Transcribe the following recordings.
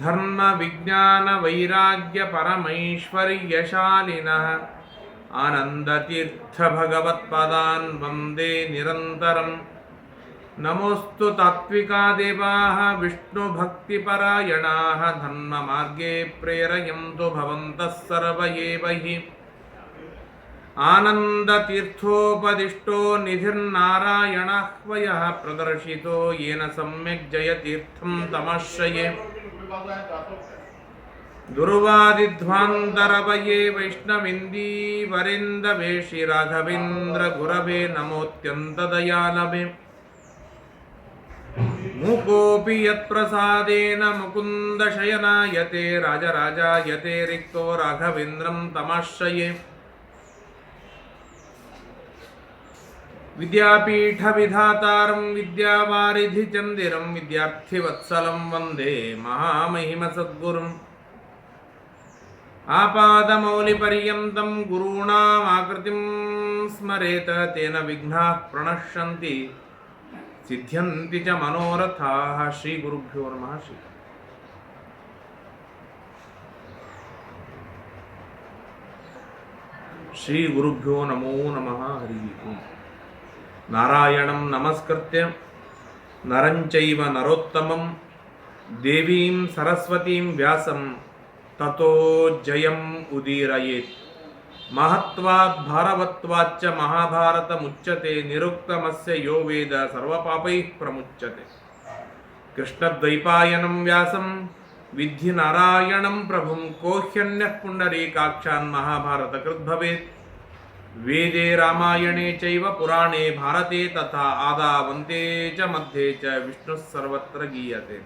धर्मविज्ञानवैराग्यपरमैश्वर्यशालिनः आनन्दतीर्थभगवत्पदान् वंदे निरन्तरम्। नमोऽस्तु तात्विका देवाः विष्णुभक्तिपरायणाः। धर्ममार्गे प्रेरयन्तु भवन्तः सर्व एव हि आनन्दतीर्थोपदिष्टो निधिर्नारायणह्वयः प्रदर्शितो येन सम्यक् जयतीर्थं तमाश्रये। दुर्वादिध्वान्तरवये वैष्णविन्दीवरिन्दवे श्रीराघवेन्द्रगुरवे नमोऽत्यन्तदयालवे मूकोऽपि విద్యాపీఠవిధాతారం విద్యావారిధి చందిరం విద్యార్థివత్సలం వందే మహామహిమసద్గురుం ఆపాదమౌలిపర్యంతం గురూణామాకృతిం స్మరేత తేన విఘ్నా ప్రణశ్యంతి సిద్ధ్యంతి చ మనోరథా శ్రీ గురుభ్యో నమ శ్రీ శ్రీ గురుభ్యో నమో నమ హరి ఓం नमः हरिः ओम् नारायणं नमस्कृत्य नरं चैव नरोत्तमं देवीं सरस्वतीं व्यासं ततो जयम् उदीरयेत् महत्वात् भारवत्वाच्च महाभारतमुच्यते निरुक्तमस्य यो वेद सर्वपापैः प्रमुच्यते कृष्णद्वैपायनं व्यासं विद्धि नारायणं ವೇದೆ ರಾಮಾಯಣೆ ಚೈವ ಪುರಾಣೇ ಭಾರತೆ ತಥಾ ಆದಾ ಚ ಮಧ್ಯೆ ಚ ವಿಷ್ಣು ಸರ್ವತ್ರ ಗೀಯತೆ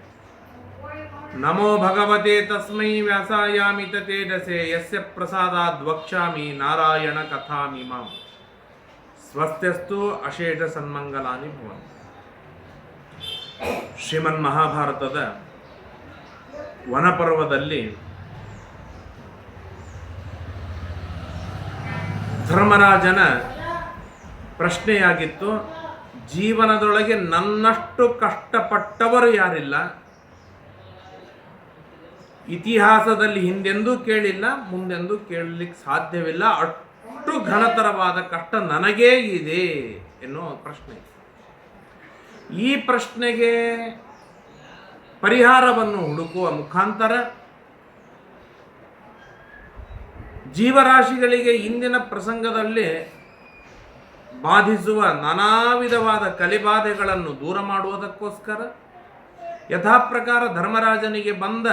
ನಮೋ ಭಗವತೆ ತಸ್ಮೈ ವ್ಯಾಸಾಯಾಮಿ ತೇಜಸೆ ಯಸ್ಯ ಪ್ರಸಾದಾದ್ ವಕ್ಷಾಮಿ ನಾರಾಯಣ ಕಥಾಮಿಮಾಂ ಸ್ವಸ್ತ್ಯಸ್ತು ಸ್ವಸ್ಥ್ಯಸ್ತು ಅಶೇಷ ಸನ್ಮಂಗಲಾನಿ ಭವನ್ ಶ್ರೀಮನ್ ಮಹಾಭಾರತದ ವನಪರ್ವದಲ್ಲಿ ಧರ್ಮರಾಜನ ಪ್ರಶ್ನೆಯಾಗಿತ್ತು, ಜೀವನದೊಳಗೆ ನನ್ನಷ್ಟು ಕಷ್ಟಪಟ್ಟವರು ಯಾರಿಲ್ಲ? ಇತಿಹಾಸದಲ್ಲಿ ಹಿಂದೆಂದೂ ಕೇಳಿಲ್ಲ, ಮುಂದೆಂದೂ ಕೇಳಲಿಕ್ಕೆ ಸಾಧ್ಯವಿಲ್ಲ. ಅಷ್ಟು ಘನತರವಾದ ಕಷ್ಟ ನನಗೇ ಇದೆ ಎನ್ನುವ ಪ್ರಶ್ನೆ. ಈ ಪ್ರಶ್ನೆಗೆ ಪರಿಹಾರವನ್ನು ಹುಡುಕುವ ಮುಖಾಂತರ ಜೀವರಾಶಿಗಳಿಗೆ ಇಂದಿನ ಪ್ರಸಂಗದಲ್ಲಿ ಬಾಧಿಸುವ ನಾನಾ ವಿಧವಾದ ಕಲಿಬಾಧೆಗಳನ್ನು ದೂರ ಮಾಡುವುದಕ್ಕೋಸ್ಕರ ಯಥಾಪ್ರಕಾರ ಧರ್ಮರಾಜನಿಗೆ ಬಂದ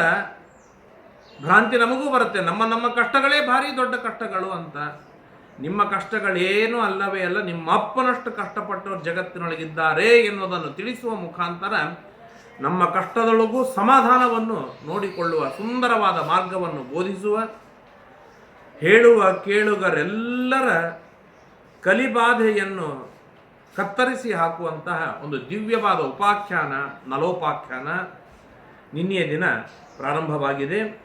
ಭ್ರಾಂತಿ ನಮಗೂ ಬರುತ್ತೆ. ನಮ್ಮ ನಮ್ಮ ಕಷ್ಟಗಳೇ ಭಾರಿ ದೊಡ್ಡ ಕಷ್ಟಗಳು ಅಂತ. ನಿಮ್ಮ ಕಷ್ಟಗಳೇನೂ ಅಲ್ಲವೇ ಅಲ್ಲ, ನಿಮ್ಮ ಅಪ್ಪನಷ್ಟು ಕಷ್ಟಪಟ್ಟವರು ಜಗತ್ತಿನೊಳಗಿದ್ದಾರೆ ಎನ್ನುವುದನ್ನು ತಿಳಿಸುವ ಮುಖಾಂತರ ನಮ್ಮ ಕಷ್ಟದೊಳಗೂ ಸಮಾಧಾನವನ್ನು ನೋಡಿಕೊಳ್ಳುವ ಸುಂದರವಾದ ಮಾರ್ಗವನ್ನು ಬೋಧಿಸುವ ಹೇಳುವ ಕೇಳುಗರೆಲ್ಲರ ಕಲಿಬಾಧೆಯನ್ನು ಕತ್ತರಿಸಿ ಹಾಕುವಂತಹ ಒಂದು ದಿವ್ಯವಾದ ಉಪಾಖ್ಯಾನ, ನಲೋಪಾಖ್ಯಾನ ನಿನ್ನೆಯ ದಿನ ಪ್ರಾರಂಭವಾಗಿದೆ.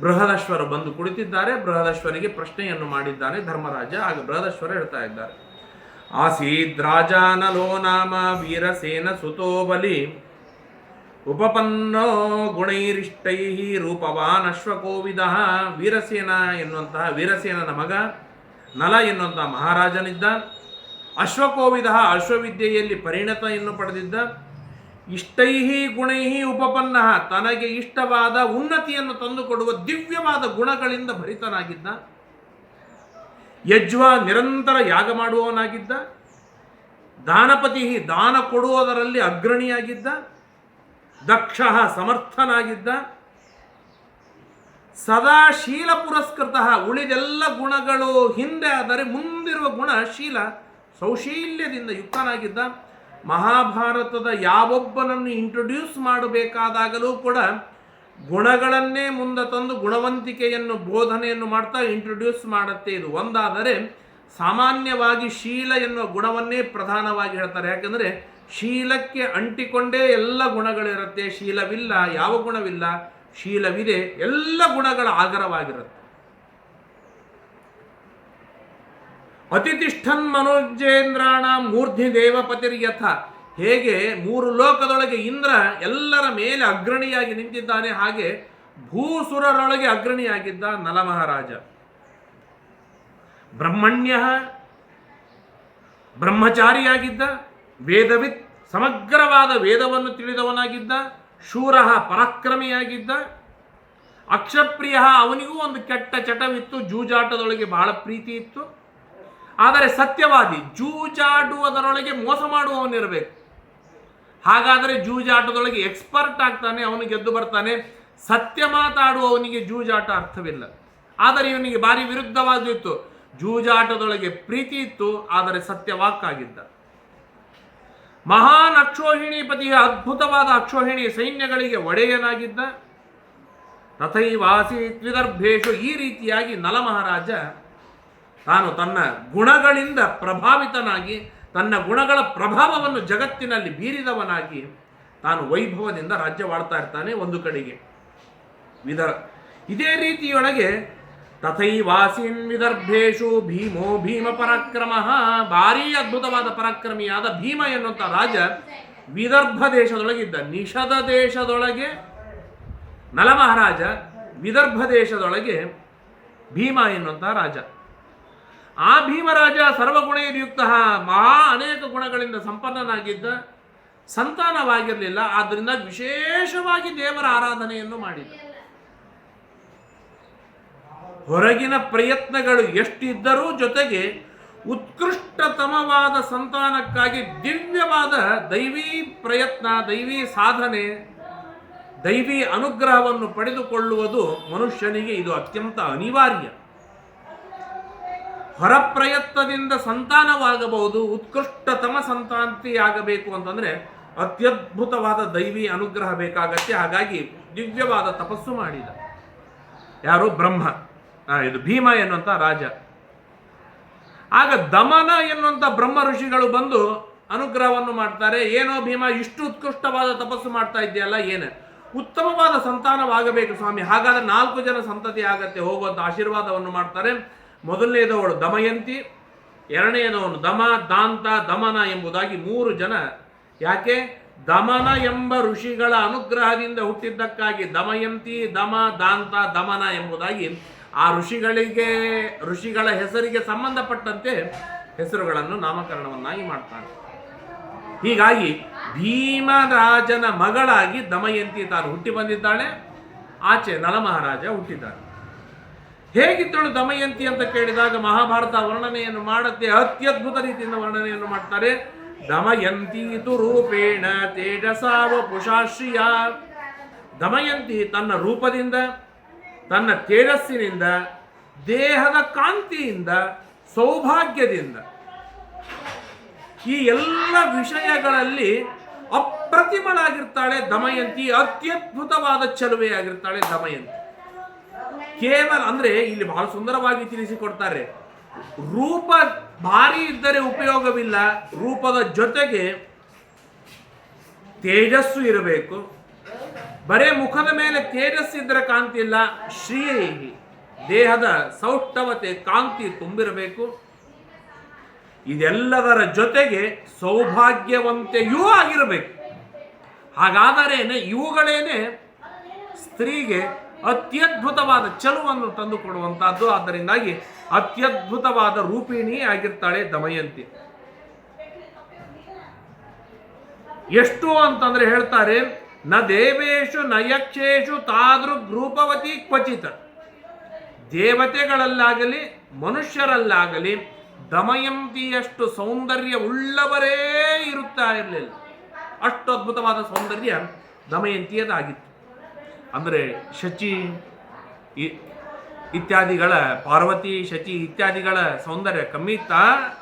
ಬೃಹದಶ್ವರು ಬಂದು ಕುಳಿತಿದ್ದಾರೆ. ಬೃಹದಶ್ವರಿಗೆ ಪ್ರಶ್ನೆಯನ್ನು ಮಾಡಿದ್ದಾನೆ ಧರ್ಮರಾಜ. ಆಗ ಬೃಹದಶ್ವರ ಹೇಳ್ತಾ ಇದ್ದಾರೆ. ಆಸೀದ್ ರಾಜ ನಲೋ ನಾಮ ವೀರಸೇನ ಸುತೋ ಬಲಿ ಉಪಪನ್ನೋ ಗುಣೈರಿಷ್ಟೈ ರೂಪವಾನ್ ಅಶ್ವಕೋವಿದ ವೀರಸೇನ ಎನ್ನುವಂತಹ ವೀರಸೇನನ ಮಗ, ನಲ ಎನ್ನುವಂತಹ ಮಹಾರಾಜನಿದ್ದ. ಅಶ್ವಕೋವಿದ ಅಶ್ವವಿದ್ಯೆಯಲ್ಲಿ ಪರಿಣತೆಯನ್ನು ಪಡೆದಿದ್ದ. ಇಷ್ಟೈ ಗುಣೈಹಿ ಉಪಪನ್ನ ತನಗೆ ಇಷ್ಟವಾದ ಉನ್ನತಿಯನ್ನು ತಂದುಕೊಡುವ ದಿವ್ಯವಾದ ಗುಣಗಳಿಂದ ಭರಿತನಾಗಿದ್ದ. ಯಜ್ವ ನಿರಂತರ ಯಾಗ ಮಾಡುವವನಾಗಿದ್ದ. ದಾನಪತಿ ದಾನ ಕೊಡುವುದರಲ್ಲಿ ಅಗ್ರಣಿಯಾಗಿದ್ದ. ದಕ್ಷ ಸಮರ್ಥನಾಗಿದ್ದ ಸದಾ ಶೀಲ ಪುರಸ್ಕೃತ ಉಳಿದೆಲ್ಲ ಗುಣಗಳು ಹಿಂದೆ ಆದರೆ ಮುಂದಿರುವ ಗುಣ ಶೀಲ ಸೌಶೀಲ್ಯದಿಂದ ಯುಕ್ತನಾಗಿದ್ದ ಮಹಾಭಾರತದ ಯಾವೊಬ್ಬನನ್ನು ಇಂಟ್ರೊಡ್ಯೂಸ್ ಮಾಡಬೇಕಾದಾಗಲೂ ಕೂಡ ಗುಣಗಳನ್ನೇ ಮುಂದೆ ತಂದು ಗುಣವಂತಿಕೆಯನ್ನು ಬೋಧನೆಯನ್ನು ಮಾಡ್ತಾ ಇಂಟ್ರೊಡ್ಯೂಸ್ ಮಾಡುತ್ತೆ ಇದು. ಒಂದಾದರೆ ಸಾಮಾನ್ಯವಾಗಿ ಶೀಲ ಎನ್ನುವ ಗುಣವನ್ನೇ ಪ್ರಧಾನವಾಗಿ ಹೇಳ್ತಾರೆ. ಯಾಕಂದರೆ ಶೀಲಕ್ಕೆ ಅಂಟಿಕೊಂಡೇ ಎಲ್ಲ ಗುಣಗಳಿರುತ್ತೆ. ಶೀಲವಿಲ್ಲ, ಯಾವ ಗುಣವಿಲ್ಲ? ಶೀಲವಿದೆ, ಎಲ್ಲ ಗುಣಗಳ ಆಗರವಾಗಿರುತ್ತೆ. ಅತಿಥಿಷ್ಠನ್ ಮನೋಜೇಂದ್ರಾಣ ಮೂರ್ಧಿ ದೇವಪತಿರ್ಯಥ ಹೇಗೆ? ಮೂರು ಲೋಕದೊಳಗೆ ಇಂದ್ರ ಎಲ್ಲರ ಮೇಲೆ ಅಗ್ರಣಿಯಾಗಿ ನಿಂತಿದ್ದಾನೆ. ಹಾಗೆ ಭೂಸುರರೊಳಗೆ ಅಗ್ರಣಿಯಾಗಿದ್ದ ನಲಮಹಾರಾಜ. ಬ್ರಹ್ಮಣ್ಯ, ಬ್ರಹ್ಮಚಾರಿಯಾಗಿದ್ದ ವೇದವಿತ್ ಸಮಗ್ರವಾದ ವೇದವನ್ನು ತಿಳಿದವನಾಗಿದ್ದ, ಶೂರ ಪರಾಕ್ರಮಿಯಾಗಿದ್ದ, ಅಕ್ಷಪ್ರಿಯ ಅವನಿಗೂ ಒಂದು ಕೆಟ್ಟ ಚಟವಿತ್ತು, ಜೂಜಾಟದೊಳಗೆ ಬಹಳ ಪ್ರೀತಿ ಇತ್ತು. ಆದರೆ ಸತ್ಯವಾದಿ, ಜೂಜಾಡುವುದರೊಳಗೆ ಮೋಸ ಮಾಡುವವನಿರಬೇಕು. ಹಾಗಾದರೆ ಜೂಜಾಟದೊಳಗೆ ಎಕ್ಸ್ಪರ್ಟ್ ಆಗ್ತಾನೆ, ಅವನು ಗೆದ್ದು ಬರ್ತಾನೆ. ಸತ್ಯ ಮಾತಾಡುವವನಿಗೆ ಜೂಜಾಟ ಅರ್ಥವಿಲ್ಲ. ಆದರೆ ಇವನಿಗೆ ಭಾರಿ ವಿರುದ್ಧವಾದಿತ್ತು ಜೂಜಾಟದೊಳಗೆ ಪ್ರೀತಿ ಇತ್ತು, ಆದರೆ ಸತ್ಯವಾಕ್ಕಾಗಿದ್ದ ಮಹಾನ್ ಅಕ್ಷೋಹಿಣಿಪತಿಯ ಅದ್ಭುತವಾದ ಅಕ್ಷೋಹಿಣಿ ಸೈನ್ಯಗಳಿಗೆ ಒಡೆಯನಾಗಿದ್ದ ತಥೈವಾಸಿ ತ್ರಿದರ್ಭೇಶು ಈ ರೀತಿಯಾಗಿ ನಲಮಹಾರಾಜ ತಾನು ತನ್ನ ಗುಣಗಳಿಂದ ಪ್ರಭಾವಿತನಾಗಿ, ತನ್ನ ಗುಣಗಳ ಪ್ರಭಾವವನ್ನು ಜಗತ್ತಿನಲ್ಲಿ ಬೀರಿದವನಾಗಿ ತಾನು ವೈಭವದಿಂದ ರಾಜ್ಯವಾಡ್ತಾ ಇರ್ತಾನೆ ಒಂದು ಕಡೆಗೆ. ವಿದರ ಇದೇ ರೀತಿಯೊಳಗೆ ತಥೈವಾಸೀನ್ ವಿದರ್ಭೇಶು ಭೀಮೋ ಭೀಮ ಪರಾಕ್ರಮ. ಭಾರೀ ಅದ್ಭುತವಾದ ಪರಾಕ್ರಮಿಯಾದ ಭೀಮ ಎನ್ನುವಂಥ ರಾಜ ವಿದರ್ಭ ದೇಶದೊಳಗಿದ್ದ, ನಿಷದ ದೇಶದೊಳಗೆ ನಲಮಹಾರಾಜ ವಿದರ್ಭ ದೇಶದೊಳಗೆ ಭೀಮ ಎನ್ನುವಂತಹ ರಾಜ. ಆ ಭೀಮರಾಜ ಸರ್ವಗುಣಯುಕ್ತ ಮಹಾ ಅನೇಕ ಗುಣಗಳಿಂದ ಸಂಪನ್ನನಾಗಿದ್ದ, ಸಂತಾನವಾಗಿರಲಿಲ್ಲ ಆದ್ದರಿಂದ ವಿಶೇಷವಾಗಿ ದೇವರ ಆರಾಧನೆಯನ್ನು ಮಾಡಿದ ಹೊರಗಿನ ಪ್ರಯತ್ನಗಳು ಎಷ್ಟಿದ್ದರೂ ಜೊತೆಗೆ ಉತ್ಕೃಷ್ಟತಮವಾದ ಸಂತಾನಕ್ಕಾಗಿ ದಿವ್ಯವಾದ ದೈವೀ ಪ್ರಯತ್ನ, ದೈವೀ ಸಾಧನೆ, ದೈವಿ ಅನುಗ್ರಹವನ್ನು ಪಡೆದುಕೊಳ್ಳುವುದು ಮನುಷ್ಯನಿಗೆ ಇದು ಅತ್ಯಂತ ಅನಿವಾರ್ಯ. ಹೊರ ಪ್ರಯತ್ನದಿಂದ ಸಂತಾನವಾಗಬಹುದು, ಉತ್ಕೃಷ್ಟತಮ ಸಂತಾಂತಿಯಾಗಬೇಕು ಅಂತಂದ್ರೆ ಅತ್ಯದ್ಭುತವಾದ ದೈವಿ ಅನುಗ್ರಹ ಬೇಕಾಗತ್ತೆ. ಹಾಗಾಗಿ ದಿವ್ಯವಾದ ತಪಸ್ಸು ಮಾಡಿದ. ಯಾರು? ಬ್ರಹ್ಮ. ಇದು ಭೀಮ ಎನ್ನುವಂಥ ರಾಜ. ಆಗ ದಮನ ಎನ್ನುವಂಥ ಬ್ರಹ್ಮ ಋಷಿಗಳು ಬಂದು ಅನುಗ್ರಹವನ್ನು ಮಾಡ್ತಾರೆ. ಏನೋ ಭೀಮ, ಇಷ್ಟು ಉತ್ಕೃಷ್ಟವಾದ ತಪಸ್ಸು ಮಾಡ್ತಾ ಇದೆಯಲ್ಲ ಏನು? ಉತ್ತಮವಾದ ಸಂತಾನವಾಗಬೇಕು ಸ್ವಾಮಿ. ಹಾಗಾದ್ರೆ ನಾಲ್ಕು ಜನ ಸಂತತಿ ಆಗತ್ತೆ ಹೋಗುವಂಥ ಆಶೀರ್ವಾದವನ್ನು ಮಾಡ್ತಾರೆ. ಮೊದಲನೆಯದವಳು ದಮಯಂತಿ ಎರಡನೆಯದವನು ದಮ, ದಾಂತ, ದಮನ ಎಂಬುದಾಗಿ ಮೂರು ಜನ. ಯಾಕೆ? ದಮನ ಎಂಬ ಋಷಿಗಳ ಅನುಗ್ರಹದಿಂದ ಹುಟ್ಟಿದ್ದಕ್ಕಾಗಿ ದಮಯಂತಿ, ದಮ, ದಾಂತ, ದಮನ ಎಂಬುದಾಗಿ ಆ ಋಷಿಗಳಿಗೆ, ಋಷಿಗಳ ಹೆಸರಿಗೆ ಸಂಬಂಧಪಟ್ಟಂತೆ ಹೆಸರುಗಳನ್ನು ನಾಮಕರಣವನ್ನಾಗಿ ಮಾಡ್ತಾನೆ ಹೀಗಾಗಿ ಭೀಮರಾಜನ ಮಗಳಾಗಿ ದಮಯಂತಿ ತಾನು ಹುಟ್ಟಿ ಬಂದಿದ್ದಾಳೆ, ಆಚೆ ನಲಮಹಾರಾಜ ಹುಟ್ಟಿದ್ದಾನೆ ಹೇಗಿದ್ದಳು ದಮಯಂತಿ ಅಂತ ಕೇಳಿದಾಗ ಮಹಾಭಾರತ ವರ್ಣನೆಯನ್ನು ಮಾಡುತ್ತೆ, ಅತ್ಯದ್ಭುತ ರೀತಿಯಿಂದ ವರ್ಣನೆಯನ್ನು ಮಾಡ್ತಾರೆ. ದಮಯಂತಿ ತು ರೂಪೇಣ ತೇಜಸಾವ ಪುಷಾಶ್ರಿಯ ದಮಯಂತಿ ತನ್ನ ರೂಪದಿಂದ ತನ್ನ ತೇಜಸ್ಸಿನಿಂದ, ದೇಹದ ಕಾಂತಿಯಿಂದ, ಸೌಭಾಗ್ಯದಿಂದ ಈ ಎಲ್ಲ ವಿಷಯಗಳಲ್ಲಿ ಅಪ್ರತಿಮಳಾಗಿರ್ತಾಳೆ ದಮಯಂತಿ, ಅತ್ಯದ್ಭುತವಾದ ಚಲುವೆಯಾಗಿರ್ತಾಳೆ ದಮಯಂತಿ. ಕೇವಲ, ಅಂದ್ರೆ ಇಲ್ಲಿ ಬಹಳ ಸುಂದರವಾಗಿ ತಿಳಿಸಿಕೊಡ್ತಾರೆ, ರೂಪ ಭಾರಿ ಇದ್ದರೆ ಉಪಯೋಗವಿಲ್ಲ, ರೂಪದ ಜೊತೆಗೆ ತೇಜಸ್ಸು ಇರಬೇಕು ಬರೇ ಮುಖದ ಮೇಲೆ ತೇಜಸ್ಸಿದ್ದರೆ ಕಾಂತಿ ಇಲ್ಲ ಶ್ರೀಹಿ ದೇಹದ ಸೌಷ್ಠವತೆ ಕಾಂತಿ ತುಂಬಿರಬೇಕು. ಇದೆಲ್ಲದರ ಜೊತೆಗೆ ಸೌಭಾಗ್ಯವಂತೆಯೂ ಆಗಿರಬೇಕು. ಹಾಗಾದರೇನೆ ಇವುಗಳೇನೆ ಸ್ತ್ರೀಗೆ ಅತ್ಯದ್ಭುತವಾದ ಚಲುವನ್ನು ತಂದುಕೊಡುವಂತಹದ್ದು. ಆದ್ದರಿಂದಾಗಿ ಅತ್ಯದ್ಭುತವಾದ ರೂಪಿಣಿ ಆಗಿರ್ತಾಳೆ ದಮಯಂತಿ. ಎಷ್ಟು ಅಂತಂದ್ರೆ ಹೇಳ್ತಾರೆ ನ ದೇವೇಶು ನ ಯಕ್ಷೇಶು ಗ್ರೂಪವತಿ ರೂಪವತಿ ಕ್ವಚಿತ. ದೇವತೆಗಳಲ್ಲಾಗಲಿ, ಮನುಷ್ಯರಲ್ಲಾಗಲಿ ದಮಯಂತಿಯಷ್ಟು ಸೌಂದರ್ಯ ಉಳ್ಳವರೇ ಇರುತ್ತಾ ಇರಲಿಲ್ಲ ಅಷ್ಟು ಅದ್ಭುತವಾದ ಸೌಂದರ್ಯ ದಮಯಂತಿಯದಾಗಿತ್ತು. ಅಂದರೆ ಶಚಿ ಇತ್ಯಾದಿಗಳ, ಪಾರ್ವತಿ, ಶಚಿ ಇತ್ಯಾದಿಗಳ ಸೌಂದರ್ಯ ಕಮ್ಮಿ ಇತ್ತ,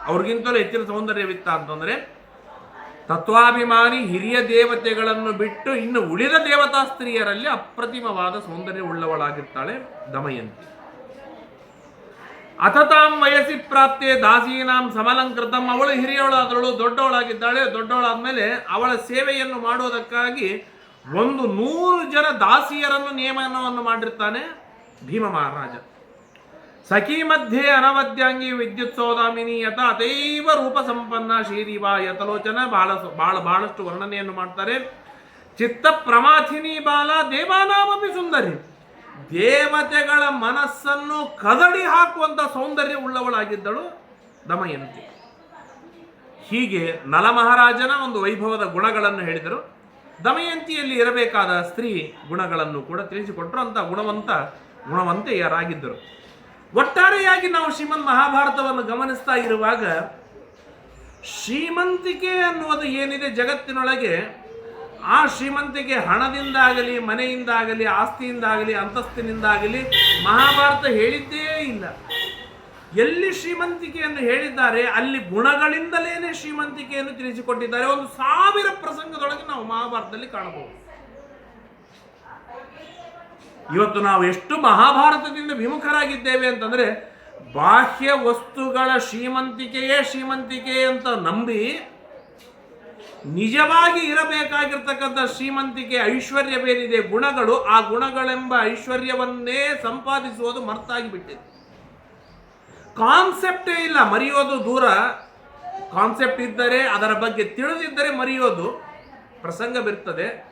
ಅವ್ರಿಗಿಂತಲೂ ಹೆಚ್ಚಿನ ಸೌಂದರ್ಯವಿತ್ತ ಅಂತಂದ್ರೆ ತತ್ವಾಭಿಮಾನಿ ಹಿರಿಯ ದೇವತೆಗಳನ್ನು ಬಿಟ್ಟು ಇನ್ನು ಉಳಿದ ದೇವತಾ ಸ್ತ್ರೀಯರಲ್ಲಿ ಅಪ್ರತಿಮವಾದ ಸೌಂದರ್ಯ ಉಳ್ಳವಳಾಗಿರ್ತಾಳೆ ದಮಯಂತಿ. ಅಥತಾಂ ವಯಸ್ಸಿ ಪ್ರಾಪ್ತಿ ದಾಸೀನಾಂ ಸಮಲಂಕೃತಂ, ಅವಳು ಹಿರಿಯವಳಾದಳು ದೊಡ್ಡವಳಾಗಿದ್ದಾಳೆ, ದೊಡ್ಡವಳಾದ್ಮೇಲೆ ಅವಳ ಸೇವೆಯನ್ನು ಮಾಡುವುದಕ್ಕಾಗಿ ಒಂದು ನೂರು ಜನ ದಾಸಿಯರನ್ನು ನಿಯಮನವನ್ನು ಮಾಡಿರ್ತಾನೆ ಭೀಮ ಮಹಾರಾಜ. ಸಖಿ ಮಧ್ಯೆ ಅನವದ್ಯಾಂಗಿ ವಿದ್ಯುತ್ ಸೋದಾಮಿನಿ ಯತ ಅತೈವ ರೂಪ ಸಂಪನ್ನ ಶ್ರೀದಿವ ಯತಲೋಚನ ಬಹಳ ಬಹಳ ಬಹಳಷ್ಟು ವರ್ಣನೆಯನ್ನು ಮಾಡ್ತಾರೆ. ಚಿತ್ತ ಪ್ರಮಾಥಿನಿ ಬಾಲ ದೇವಾನಾಮಿ ಸುಂದರಿ. ದೇವತೆಗಳ ಮನಸ್ಸನ್ನು ಕದಡಿ ಹಾಕುವಂಥ ಸೌಂದರ್ಯ ಉಳ್ಳವಳಾಗಿದ್ದಳು ದಮಯಂತಿ. ಹೀಗೆ ನಲಮಹಾರಾಜನ ಒಂದು ವೈಭವದ ಗುಣಗಳನ್ನು ಹೇಳಿದರು. ದಮಯಂತಿಯಲ್ಲಿ ಇರಬೇಕಾದ ಸ್ತ್ರೀ ಗುಣಗಳನ್ನು ಕೂಡ ತಿಳಿಸಿಕೊಟ್ಟರು. ಅಂತ ಗುಣವಂತ ಗುಣವಂತೆಯರಾಗಿದ್ದರು. ಒಟ್ಟಾರೆಯಾಗಿ ನಾವು ಶ್ರೀಮಂತ ಮಹಾಭಾರತವನ್ನು ಗಮನಿಸ್ತಾ ಇರುವಾಗ, ಶ್ರೀಮಂತಿಕೆ ಅನ್ನುವುದು ಏನಿದೆ ಜಗತ್ತಿನೊಳಗೆ, ಆ ಶ್ರೀಮಂತಿಕೆ ಹಣದಿಂದಾಗಲಿ, ಮನೆಯಿಂದಾಗಲಿ, ಆಸ್ತಿಯಿಂದಾಗಲಿ, ಅಂತಸ್ತಿನಿಂದಾಗಲಿ ಮಹಾಭಾರತ ಹೇಳಿದ್ದೇ ಇಲ್ಲ. ಎಲ್ಲಿ ಶ್ರೀಮಂತಿಕೆಯನ್ನು ಹೇಳಿದ್ದಾರೆ, ಅಲ್ಲಿ ಗುಣಗಳಿಂದಲೇ ಶ್ರೀಮಂತಿಕೆಯನ್ನು ತಿಳಿಸಿಕೊಟ್ಟಿದ್ದಾರೆ. ಒಂದು ಸಾವಿರ ಪ್ರಸಂಗದೊಳಗೆ ನಾವು ಮಹಾಭಾರತದಲ್ಲಿ ಕಾಣಬಹುದು. ಇವತ್ತು ನಾವು ಎಷ್ಟು ಮಹಾಭಾರತದಿಂದ ವಿಮುಖರಾಗಿದ್ದೇವೆ ಅಂತಂದರೆ, ಬಾಹ್ಯ ವಸ್ತುಗಳ ಶ್ರೀಮಂತಿಕೆಯೇ ಶ್ರೀಮಂತಿಕೆ ಅಂತ ನಂಬಿ ನಿಜವಾಗಿ ಇರಬೇಕಾಗಿರ್ತಕ್ಕಂಥ ಶ್ರೀಮಂತಿಕೆ ಐಶ್ವರ್ಯ ಬೇರಿದೆ ಗುಣಗಳು, ಆ ಗುಣಗಳೆಂಬ ಐಶ್ವರ್ಯವನ್ನೇ ಸಂಪಾದಿಸುವುದು ಮರ್ತಾಗಿ ಬಿಟ್ಟಿದೆ ಕಾನ್ಸೆಪ್ಟೇ ಇಲ್ಲ ಮರೆಯೋದು ದೂರ. ಕಾನ್ಸೆಪ್ಟ್ ಇದ್ದರೆ, ಅದರ ಬಗ್ಗೆ ತಿಳಿದಿದ್ದರೆ ಮರೆಯೋದು ಪ್ರಸಂಗ ಬಿರ್ತದೆ.